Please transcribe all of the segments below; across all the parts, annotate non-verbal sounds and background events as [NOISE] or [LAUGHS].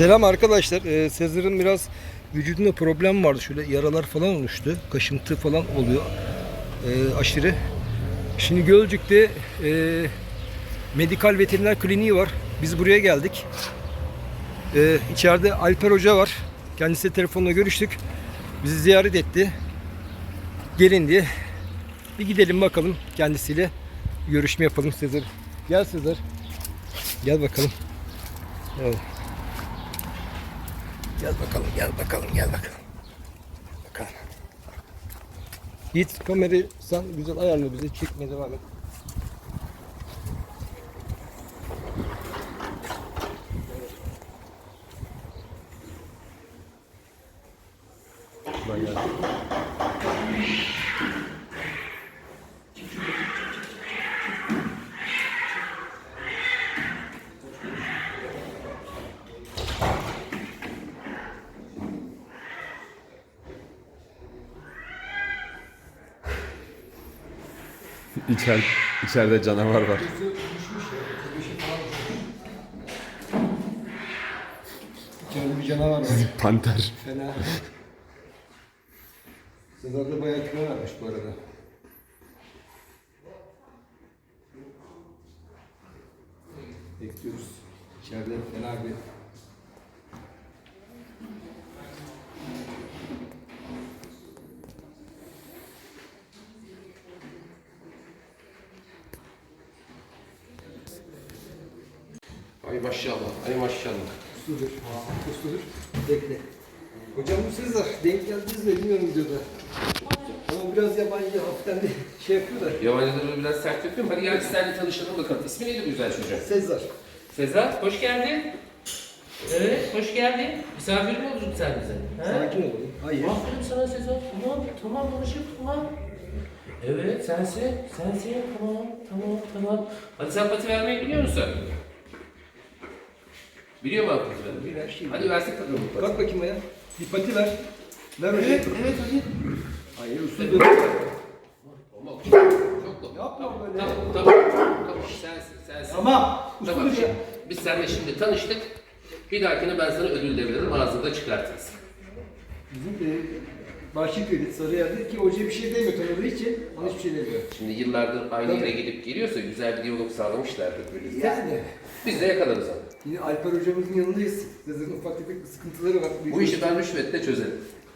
Selam arkadaşlar. Ee, Sezar'ın biraz vücudunda problem vardı. Şöyle yaralar falan oluştu. Kaşıntı falan oluyor. Ee, aşırı. Şimdi Gölcük'te e, medikal veteriner kliniği var. Biz buraya geldik. Ee, içeride Alper Hoca var. Kendisiyle telefonla görüştük. Bizi ziyaret etti. Gelin diye. Bir gidelim bakalım kendisiyle. Görüşme yapalım Sezar. Gel Sezar. Gel bakalım. Evet. Gel bakalım, gel bakalım, gel bakalım. Bakalım. Git kamerayı sen güzel ayarla bizi. Çekmeye devam et. Kolay İçer, içeride canavar var. İçeride bir canavar var. Panter. Fena. Sezar da bayağı kilo vermiş bu arada. Bekliyoruz. İçeride fena bir Ay maşallah, ay maşallah. Usludur. Usludur. Bekle. Hocam bu Sezar. Denk geldiniz mi bilmiyorum videoda. Ama biraz yabancı hafiften de [LAUGHS] şey yapıyor da. Yabancıları biraz sert yapıyorum. Hadi gel senle tanışalım bakalım. İsmi neydi bu güzel çocuğun? Sezar. Sezar, hoş geldin. Evet, hoş geldin. Misafir mi oldun sen bize? He? Sakin olun. Hayır. Aferin sana Sezar. Tamam, tamam konuşup tamam. Evet, sensin, sensin. Tamam, tamam, tamam. Hadi sen pati vermeyi biliyor musun? Biliyor mu pati vermeyi? Bir her şey. Hadi versek bakalım pati. Kalk bakayım ayağa. Bir pati ver. Ver hocam. Evet, evet hadi. Hayır usludur. Ama çok çok Yapma böyle. Tamam, tamam, tamam. Sensin, sensin. Tamam. Tamam. Usludur ya. Biz seninle şimdi tanıştık. Bir dahakine ben sana ödül de veririm. Ağzında çıkartırız. Bizim e, Bahçeköy'de Sarıyer'de ki hoca bir şey demiyor tanıdığı için ona hiçbir şey demiyor. Şimdi yıllardır aynı yere gidip geliyorsa güzel bir diyalog sağlamışlardır birlikte. Yani. Biz de yakalarız onu. Yine Alper hocamızın yanındayız. Sezar'ın ufak tefek sıkıntıları var. Bu işi ben rüşvetle çözerim.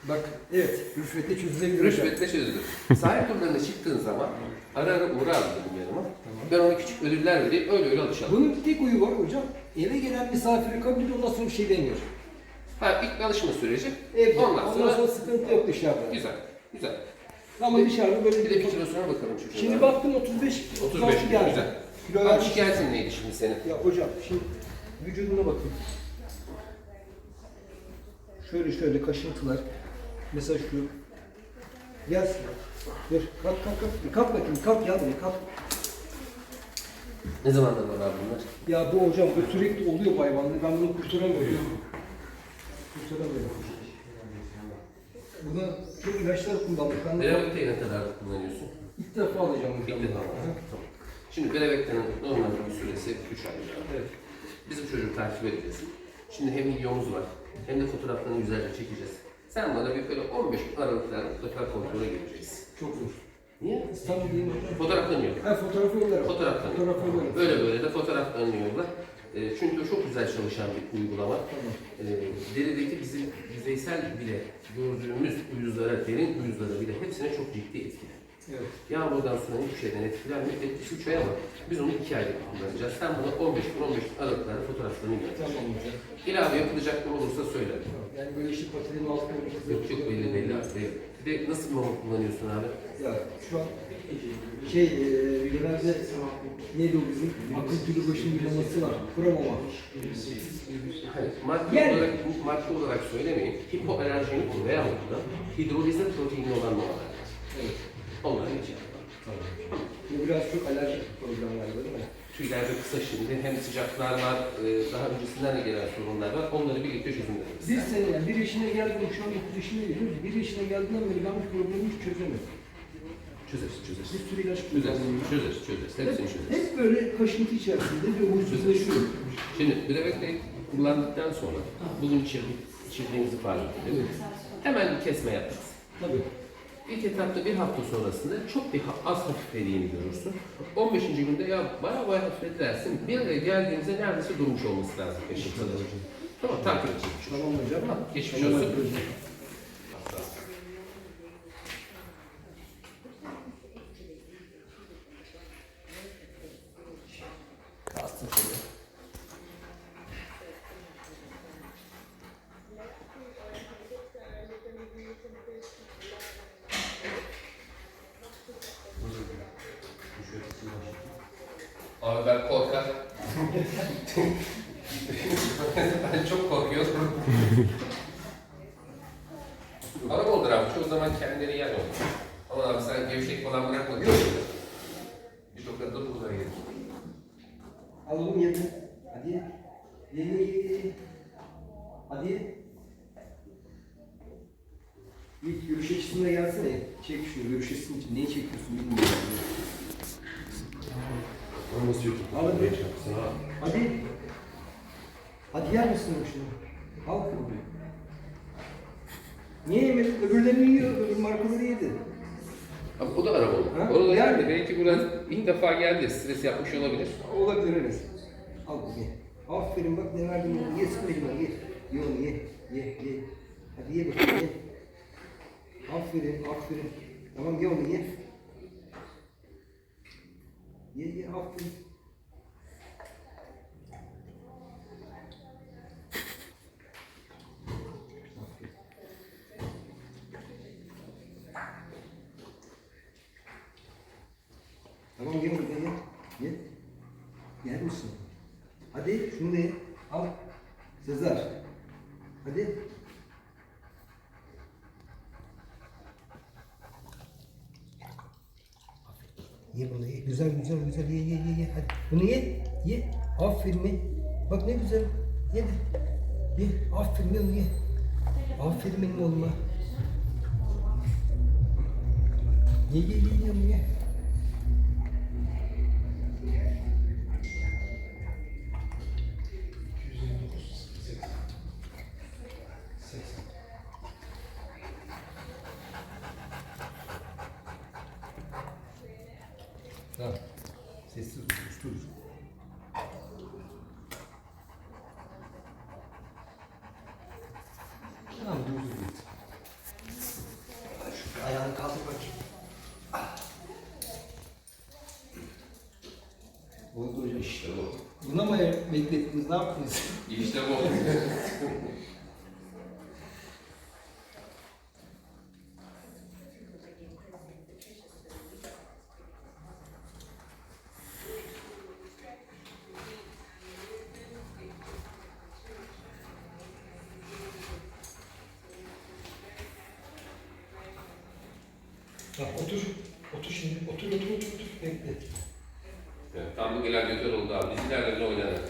Bak evet rüşvetle çözülebilir. Rüşvetle çözülür. Sahip turlarına çıktığın zaman ara ara uğra abi benim yanıma. Ben ona küçük ödüller vereyim. Öyle öyle alışalım. Bunun bir tek uyu var hocam. Eve gelen misafiri kabul ediyor ondan sonra bir şey demiyor. Ha ilk alışma süreci. Evde. Ondan sonra sıkıntı yok dışarıda. güzel. Güzel. Ama dışarıda böyle Bir de bir kilosuna bakalım çocuğun. Şimdi baktım 35 35 36 geldi. güzel. Kilo Abi vermiş. şikayetin neydi şimdi senin? Ya hocam şimdi vücuduna bakın. Şöyle şöyle kaşıntılar. Mesela şu. Gel. Dur kalk kalk kalk. Kalk bakayım kalk ya buraya kalk. Ne zamandır var abi bunlar? Ya bu hocam bu sürekli oluyor bu hayvanda. Ben bunu kurtaramıyorum. Kurtaramıyorum. Buna çok ilaçlar kullandık. Ben de Brevekteyi ne kadar kullanıyorsun? ilk defa alacağım hocam. İlk defa. Tamam. Şimdi Brevekte'nin normal bir süresi 3 ay. Evet. Bizim çocuğu takip edeceğiz. Şimdi hem videomuz var hem de fotoğraflarını güzelce çekeceğiz. Sen bana bir böyle 15 gün aralıklarla mutlaka kontrole geleceğiz. Çok zor. Niye? İstanbul değil mi? Fotoğraflarını yok. Ha fotoğrafı yollarım. Fotoğraflarını Fotoğrafı yollarım. Böyle böyle de fotoğraflarını yolla. E, çünkü o çok güzel çalışan bir uygulama. Tamam. E, derideki bizim yüzeysel bile gördüğümüz uyuzlara, derin uyuzlara bile hepsine çok ciddi etkili. Evet. Yağmurdan sonra hiçbir şeyden etkilenmiyor. Etkisi 3 ay ama biz onu 2 ayda kullanacağız. Sen bana 15 gün 15 gün aralıklarla fotoğraflarını gönder. Tamam hocam. İlave yapılacaklar olursa söyle. Yani böyle işi patilerin altına yapacağız. Yok yok belli belli belli. Bir de nasıl bir mama kullanıyorsun abi? Ya şu an şey e, genelde neydi o bizim akıl tülü başının bir maması var. Kromoma. Hayır, madde Yani- olarak, madde olarak söylemeyin. Hipoalerjenik veya da hidrolize proteini olan mamalar. Evet. Onların için. Bu biraz çok alerjik problemler değil mi? Tüylerde kısa şimdi hem sıcaklar var, e, daha öncesinden de gelen sorunlar var. Onları birlikte çözümleriz. Bir sene yani bir yaşına geldim şu an 9 yaşına geliyorum. Bir yaşına geldiğinden beri ben bu problemi hiç çözemedim. Çözeriz, çözeriz. Bir sürü ilaç Çözeriz, çözeriz, çözeriz. Hepsini çözeriz. Hep böyle kaşıntı içerisinde bir huysuzlaşıyorum. Şimdi Brevek'te kullandıktan sonra bugün çizdik, çizdiğimizi fark ettik. Hemen bir kesme yapacağız. Tabii. İlk etapta bir hafta sonrasında çok bir az hafiflediğini görürsün. 15. günde ya baya baya hafifledi dersin. Bir araya geldiğimizde neredeyse durmuş olması lazım peşin. Tamam takip edeceğiz. Tamam hocam. Tamam, geçmiş olsun. hocam. Kalsın şöyle. Abi ben korkar. [LAUGHS] ben çok korkuyorum. Bana olur abi. Çoğu zaman kendini yer olur. Ama abi sen gevşek falan bırakma diyor musun? Bir tokat da buradan gelir. Al oğlum ye. Hadi ye. Hadi. Bir görüş açısına gelsene. Çek şunu görüş açısının için. Neyi çekiyorsun bilmiyorum. Onu nasıl YouTube? Al hadi. yapacaksın ha? Hadi. Hadi yer misin şunu? Al kırmızı. Niye yemedin? Öbürlerini yiyor. Öbür markaları yedi. Abi o da arabalı. Ha? Da Yani. geldi. Belki biraz ilk defa geldi. Stres yapmış olabilir. Olabilir evet. Al bunu ye. Aferin bak ne verdim onu. Ye sıkıcıma ye. Ye onu ye. Ye ye. Hadi ye bakayım ye. Aferin aferin. Tamam ye onu ye. Ye ye. Aferin. Tamam ye onu ye. Ye. Yer misin? Hadi şunu ye. Al. Sezar. Hadi. Ye bunu ye. Güzel güzel güzel ye ye ye ye. Hadi. Bunu ye. Ye. Aferin ye. Bak ne güzel. Ye de. Ye. Aferin onu ye. Aferin benim oğluma. Ye ye ye ye ye. Sessiz dur. Tamam, dur dur dur. Şu ayağını kaldır bakayım. Oldu hocam. İşte bu. Buna mı beklettiniz, ne yaptınız? İşte bu. [LAUGHS] Tamam, otur. Otur şimdi. Otur, otur, otur, otur. Bekle. Evet, tam bir gladyatör oldu abi. Dizilerle bile oynadı.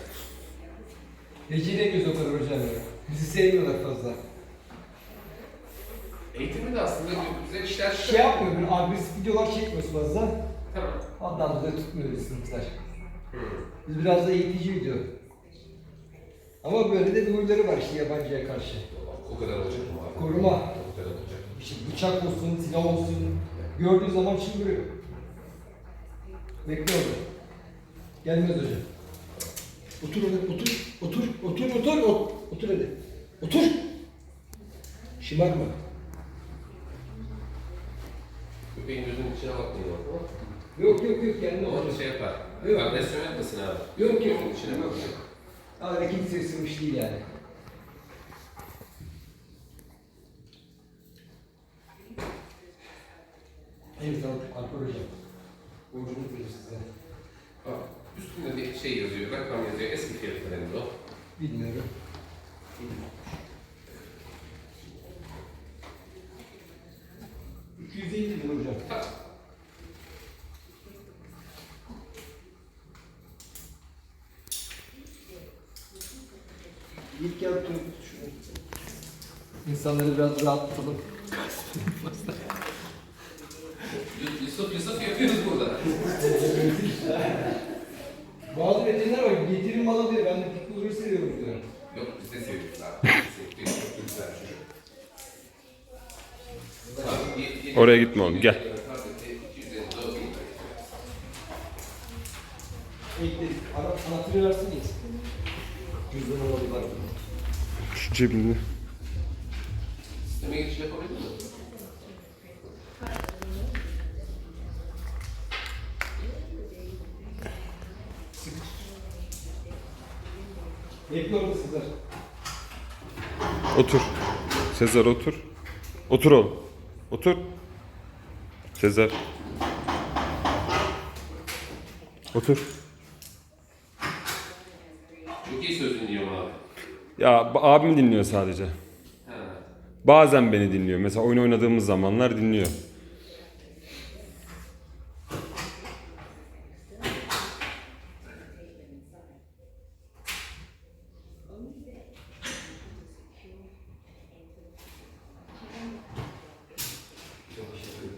Beceremiyoruz o kadar hocam ya. Bizi sevmiyorlar fazla. Eğitimde de aslında güzel işler Şey yapmıyor, böyle agresif videolar çekmiyoruz fazla. Tamam. Ondan dolayı tutmuyor bizi sınıflar. Hı. Biz biraz da eğitici video. Ama böyle de bir huyları var işte yabancıya karşı. O kadar olacak mı abi? Koruma. O kadar olacak. İşte bıçak olsun, silah olsun. Gördüğü zaman çıldırıyor. Bekle orada. Gelmez hocam. Otur hadi, otur, otur, otur, otur, otur, otur hadi. Otur. Şımarma. Köpeğin gözünün içine bakmayın bak. Yok yok yok Ama hocam. şey yapar. Yok. Agresyon etmesin abi. Yok, yok. Gözünün içine bakmayın. Öyle kimse ısırmış değil yani. Alkol hocam. Borcunu verir size. Bak, üstünde bir şey yazıyor, rakam yazıyor. Eski fiyatlarında o. Bilmiyorum. Yüz elli lira hocam. Tamam. İlk yaptım şunu. İnsanları biraz rahatlatalım. [LAUGHS] Yusuf Yusuf yapıyoruz burada. [LAUGHS] Bazı metinler var. Getirin malı diye. Ben de Pitbull'u seviyorum diyor. Yok biz de seviyoruz abi. Oraya gitme oğlum, gel. Ekledik. Ara, anahtarı versin ya. Cüzdan. Şu cebinde. Sisteme geçiş yapabilir misin? Otur. Sezar otur. Otur oğlum. Otur. Sezar. Otur. Çok iyi söz dinliyorum abi. Ya abim dinliyor sadece. Bazen beni dinliyor. Mesela oyun oynadığımız zamanlar dinliyor.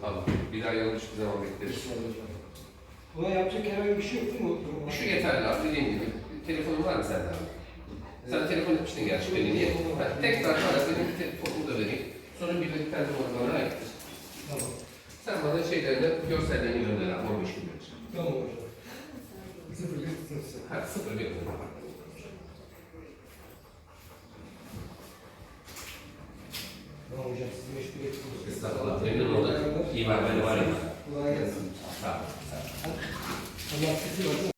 Tamam. Bir daha yanlış bir zaman bekleriz. Buna yapacak herhangi bir şey yok değil mi? o- Şu yeterli abi dediğim gibi. Telefonun var mı sende abi? Sen telefon etmiştin gerçi beni niye? Tekrar bana benim telefonumu da vereyim. Sonra bir de kendi bana aittir. Tamam. Sen bana şeylerini, görsellerini gönder abi 15 gün önce. Tamam hocam. Sıfır bir sıfır. Ha sıfır bir.